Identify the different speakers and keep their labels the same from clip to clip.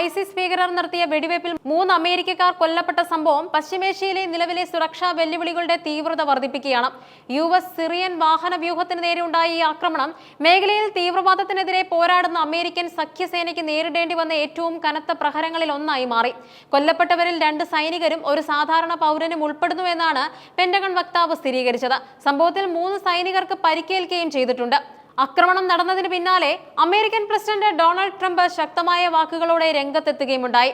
Speaker 1: ISIS ഭീകരർ നടത്തിയ വെടിവയ്പിൽ മൂന്ന് അമേരിക്കക്കാർ കൊല്ലപ്പെട്ട സംഭവം പശ്ചിമേഷ്യയിലെ നിലവിലെ സുരക്ഷാ വെല്ലുവിളികളുടെ തീവ്രത വർദ്ധിപ്പിക്കുകയാണ്. യു എസ് സിറിയൻ വാഹന വ്യൂഹത്തിന് നേരെ ഉണ്ടായ ഈ ആക്രമണം മേഖലയിൽ തീവ്രവാദത്തിനെതിരെ പോരാടുന്ന അമേരിക്കൻ സഖ്യസേനയ്ക്ക് നേരിടേണ്ടി വന്ന ഏറ്റവും കനത്ത പ്രഹരങ്ങളിൽ ഒന്നായി മാറി. കൊല്ലപ്പെട്ടവരിൽ രണ്ട് സൈനികരും ഒരു സാധാരണ പൗരനും ഉൾപ്പെടുന്നു എന്നാണ് പെന്റഗൺ വക്താവ് സ്ഥിരീകരിച്ചത്. സംഭവത്തിൽ മൂന്ന് സൈനികർക്ക് പരിക്കേൽക്കുകയും ചെയ്തിട്ടുണ്ട്. ആക്രമണം നടന്നതിന് പിന്നാലെ അമേരിക്കൻ പ്രസിഡന്റ് ഡൊണാൾഡ് ട്രംപ് ശക്തമായ വാക്കുകളോടെ രംഗത്തെത്തുകയുമുണ്ടായി.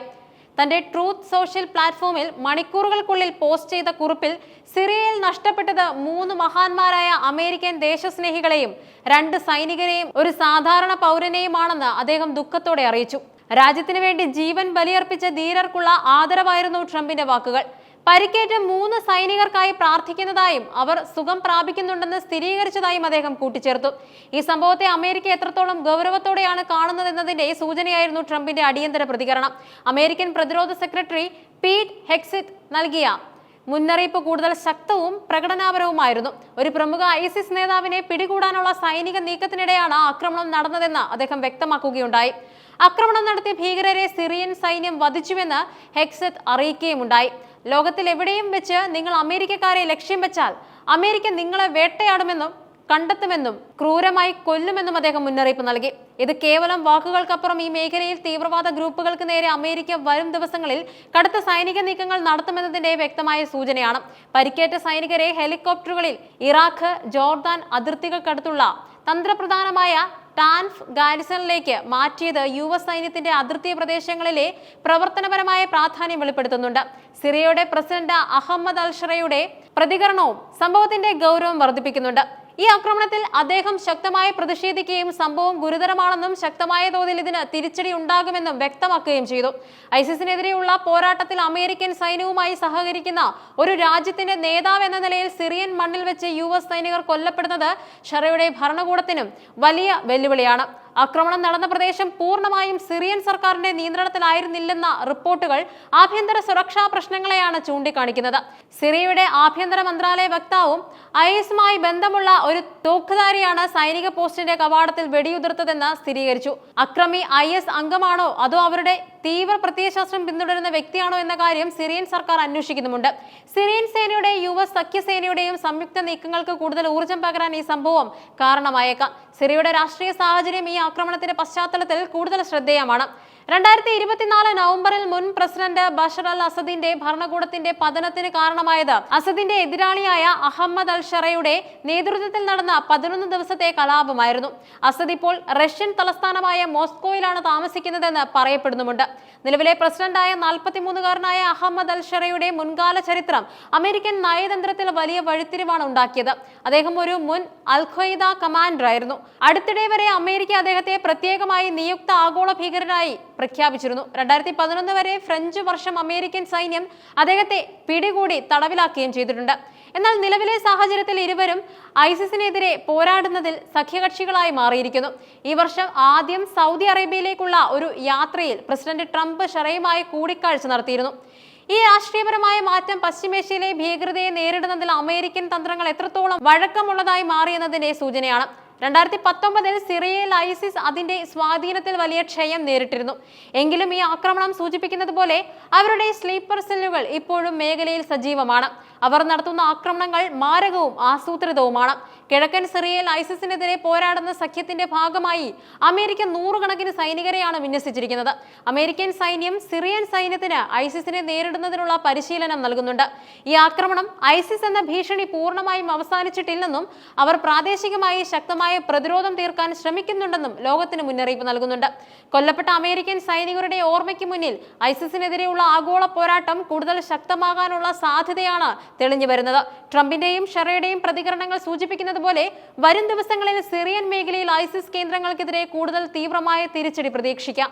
Speaker 1: തന്റെ ട്രൂത്ത് സോഷ്യൽ പ്ലാറ്റ്ഫോമിൽ മണിക്കൂറുകൾക്കുള്ളിൽ പോസ്റ്റ് ചെയ്ത കുറിപ്പിൽ സിറിയയിൽ നഷ്ടപ്പെട്ടത് മൂന്ന് മഹാന്മാരായ അമേരിക്കൻ ദേശസ്നേഹികളെയും രണ്ട് സൈനികരെയും ഒരു സാധാരണ പൗരനെയുമാണെന്ന് അദ്ദേഹം ദുഃഖത്തോടെ അറിയിച്ചു. രാജ്യത്തിന് വേണ്ടി ജീവൻ ബലിയർപ്പിച്ച ധീരർക്കുള്ള ആദരവായിരുന്നു ട്രംപിന്റെ വാക്കുകൾ. പരിക്കേറ്റ മൂന്ന് സൈനികർക്കായി പ്രാർത്ഥിക്കുന്നതായും അവർ സുഖം പ്രാപിക്കുന്നുണ്ടെന്ന് സ്ഥിരീകരിച്ചതായും അദ്ദേഹം കൂട്ടിച്ചേർത്തു. ഈ സംഭവത്തെ അമേരിക്ക എത്രത്തോളം ഗൗരവത്തോടെയാണ് കാണുന്നതെന്നതിന്റെ സൂചനയായിരുന്നു ട്രംപിന്റെ അടിയന്തര പ്രതികരണം. അമേരിക്കൻ പ്രതിരോധ സെക്രട്ടറി പീറ്റ് ഹെക്സിത് നൽകിയ മുന്നറിയിപ്പ് കൂടുതൽ ശക്തവും പ്രകടനാപരവുമായിരുന്നു. ഒരു പ്രമുഖ ഐസിസ് നേതാവിനെ പിടികൂടാനുള്ള സൈനിക നീക്കത്തിനിടെയാണ് ആക്രമണം നടന്നതെന്ന് അദ്ദേഹം വ്യക്തമാക്കുകയുണ്ടായി. ആക്രമണം നടത്തിയ ഭീകരരെ സിറിയൻ സൈന്യം വധിച്ചുവെന്ന് ഹെക്സത്ത് അറിയിക്കുകയുമുണ്ടായി. ലോകത്തിൽ എവിടെയും വെച്ച് നിങ്ങൾ അമേരിക്കക്കാരെ ലക്ഷ്യം വെച്ചാൽ അമേരിക്ക നിങ്ങളെ വേട്ടയാടുമെന്നും കണ്ടെത്തുമെന്നും ക്രൂരമായി കൊല്ലുമെന്നും അദ്ദേഹം മുന്നറിയിപ്പ് നൽകി. ഇത് കേവലം വാക്കുകൾക്കപ്പുറം ഈ മേഖലയിൽ തീവ്രവാദ ഗ്രൂപ്പുകൾക്ക് നേരെ അമേരിക്ക വരും ദിവസങ്ങളിൽ കടുത്ത സൈനിക നീക്കങ്ങൾ നടത്തുമെന്നതിന്റെ വ്യക്തമായ സൂചനയാണ്. പരിക്കേറ്റ സൈനികരെ ഹെലികോപ്റ്ററുകളിൽ ഇറാഖ് ജോർദാൻ അതിർത്തികൾക്കടുത്തുള്ള തന്ത്രപ്രധാനമായ ടാൻഫ് ഗാരിസണിലേക്ക് മാറ്റിയത് യു എസ് സൈന്യത്തിന്റെ അതിർത്തി പ്രദേശങ്ങളിലെ പ്രവർത്തനപരമായ പ്രാധാന്യം വെളിപ്പെടുത്തുന്നുണ്ട്. സിറിയയുടെ പ്രസിഡന്റ് അഹമ്മദ് അൽഷറയുടെ പ്രതികരണവും സംഭവത്തിന്റെ ഗൗരവം വർദ്ധിപ്പിക്കുന്നുണ്ട്. ഈ ആക്രമണത്തിൽ അദ്ദേഹം ശക്തമായി പ്രതിഷേധിക്കുകയും സംഭവം ഗുരുതരമാണെന്നും ശക്തമായ തോതിൽ ഇതിന് തിരിച്ചടി ഉണ്ടാകുമെന്നും വ്യക്തമാക്കുകയും ചെയ്തു. ഐസിസിനെതിരെയുള്ള പോരാട്ടത്തിൽ അമേരിക്കൻ സൈന്യവുമായി സഹകരിക്കുന്ന ഒരു രാജ്യത്തിന്റെ നേതാവ് എന്ന നിലയിൽ സിറിയൻ മണ്ണിൽ വെച്ച് യു സൈനികർ കൊല്ലപ്പെടുന്നത് ഷറയുടെ ഭരണകൂടത്തിനും വലിയ വെല്ലുവിളിയാണ്. ആക്രമണം നടന്ന പ്രദേശം പൂർണമായും സിറിയൻ സർക്കാരിന്റെ നിയന്ത്രണത്തിലായിരുന്നില്ലെന്ന റിപ്പോർട്ടുകൾ ആഭ്യന്തര സുരക്ഷാ പ്രശ്നങ്ങളെയാണ് ചൂണ്ടിക്കാണിക്കുന്നത്. സിറിയയുടെ ആഭ്യന്തര മന്ത്രാലയ വക്താവും ഐഎസുമായി ബന്ധമുള്ള ഒരു തോക്കുധാരിയാണ് സൈനിക പോസ്റ്റിന്റെ കവാടത്തിൽ വെടിയുതിർത്തതെന്ന് സ്ഥിരീകരിച്ചു. അക്രമി ഐ അംഗമാണോ അതോ അവരുടെ തീവ്ര പ്രത്യയശാസ്ത്രം പിന്തുടരുന്ന വ്യക്തിയാണോ എന്ന കാര്യം സിറിയൻ സർക്കാർ അന്വേഷിക്കുന്നുമുണ്ട്. സിറിയൻ സേനയുടെ യു എസ് സഖ്യസേനയുടെയും സംയുക്ത നീക്കങ്ങൾക്ക് കൂടുതൽ ഊർജം പകരാൻ ഈ സംഭവം കാരണമായേക്കാം. സിറിയയുടെ രാഷ്ട്രീയ സാഹചര്യം ഈ ആക്രമണത്തിന്റെ പശ്ചാത്തലത്തിൽ കൂടുതൽ ശ്രദ്ധേയമാണ്. രണ്ടായിരത്തി ഇരുപത്തിനാല് നവംബറിൽ മുൻ പ്രസിഡന്റ് ബഷർ അൽ അസദിന്റെ ഭരണകൂടത്തിന്റെ പതനത്തിന് കാരണമായത്. അസദിന്റെ എതിരാളിയായ അഹമ്മദ് അൽ ഷറയുടെ നേതൃത്വത്തിൽ നടന്ന പതിനൊന്ന് ദിവസത്തെ കലാപമായിരുന്നു. അസദ് ഇപ്പോൾ റഷ്യൻ തലസ്ഥാനമായ മോസ്കോയിലാണ് താമസിക്കുന്നതെന്ന് പറയപ്പെടുന്നുമുണ്ട്. നിലവിലെ പ്രസിഡന്റായ നാൽപ്പത്തിമൂന്നുകാരനായ അഹമ്മദ് അൽ ഷറയുടെ മുൻകാല ചരിത്രം അമേരിക്കൻ നയതന്ത്രത്തിൽ വലിയ വഴിത്തിരിവാണ് ഉണ്ടാക്കിയത്. അദ്ദേഹം ഒരു മുൻ അൽ ഖ്വയ്ദ കമാൻഡർ ആയിരുന്നു അടുത്തിടെ വരെ അമേരിക്ക അദ്ദേഹത്തെ പ്രത്യേകമായി നിയുക്ത ആഗോള ഭീകരനായി പ്രഖ്യാപിച്ചിരുന്നു. രണ്ടായിരത്തി പതിനൊന്ന് വരെ ഫ്രഞ്ച് വർഷം അമേരിക്കൻ സൈന്യം അദ്ദേഹത്തെ പിടികൂടി തടവിലാക്കുകയും ചെയ്തിട്ടുണ്ട്. എന്നാൽ നിലവിലെ സാഹചര്യത്തിൽ ഇരുവരും ഐസിസിനെതിരെ പോരാടുന്നതിൽ സഖ്യകക്ഷികളായി മാറിയിരിക്കുന്നു. ഈ വർഷം ആദ്യം സൗദി അറേബ്യയിലേക്കുള്ള ഒരു യാത്രയിൽ പ്രസിഡന്റ് ട്രംപ് ഷറയുമായി കൂടിക്കാഴ്ച നടത്തിയിരുന്നു. ഈ രാഷ്ട്രീയപരമായ മാറ്റം പശ്ചിമേഷ്യയിലെ ഭീകരതയെ നേരിടുന്നതിൽ അമേരിക്കൻ തന്ത്രങ്ങൾ എത്രത്തോളം വഴക്കമുള്ളതായി മാറിയെന്നതിന്റെ സൂചനയാണ്. രണ്ടായിരത്തി പത്തൊമ്പതിൽ സിറിയയിൽ ഐസിസ് അതിന്റെ സ്വാധീനത്തിൽ വലിയ ക്ഷയം നേരിട്ടിരുന്നു. എങ്കിലും ഈ ആക്രമണം സൂചിപ്പിക്കുന്നത് പോലെ അവരുടെ സ്ലീപ്പർ സെല്ലുകൾ ഇപ്പോഴും മേഖലയിൽ സജീവമാണ്. അവർ നടത്തുന്ന ആക്രമണങ്ങൾ മാരകവും ആസൂത്രിതവുമാണ്. കിഴക്കൻ സിറിയയിൽ ഐസിസിനെതിരെ പോരാടുന്ന സഖ്യത്തിന്റെ ഭാഗമായി അമേരിക്ക നൂറുകണക്കിന് സൈനികരെയാണ് വിന്യസിച്ചിരിക്കുന്നത്. അമേരിക്കൻ സൈന്യം സിറിയൻ സൈന്യത്തിന് ഐസിസിനെ നേരിടുന്നതിനുള്ള പരിശീലനം നൽകുന്നുണ്ട്. ഈ ആക്രമണം ഐസിസ് എന്ന ഭീഷണി പൂർണമായും അവസാനിച്ചിട്ടില്ലെന്നും അവർ പ്രാദേശികമായി ശക്തമായ പ്രതിരോധം തീർക്കാൻ ശ്രമിക്കുന്നുണ്ടെന്നും ലോകത്തിന് മുന്നറിയിപ്പ് നൽകുന്നുണ്ട്. കൊല്ലപ്പെട്ട അമേരിക്കൻ സൈനികരുടെ ഓർമ്മയ്ക്ക് മുന്നിൽ ഐസിസിനെതിരെയുള്ള ആഗോള പോരാട്ടം കൂടുതൽ ശക്തമാകാനുള്ള സാധ്യതയാണ് തെളിഞ്ഞു വരുന്നത്. ട്രംപിന്റെയും ഷെറയുടെയും പ്രതികരണങ്ങൾ സൂചിപ്പിക്കുന്നത് പോലെ വരും ദിവസങ്ങളിൽ സിറിയൻ മേഖലയിൽ ഐസിസ് കേന്ദ്രങ്ങൾക്കെതിരെ കൂടുതൽ തീവ്രമായ തിരിച്ചടി പ്രതീക്ഷിക്കാം.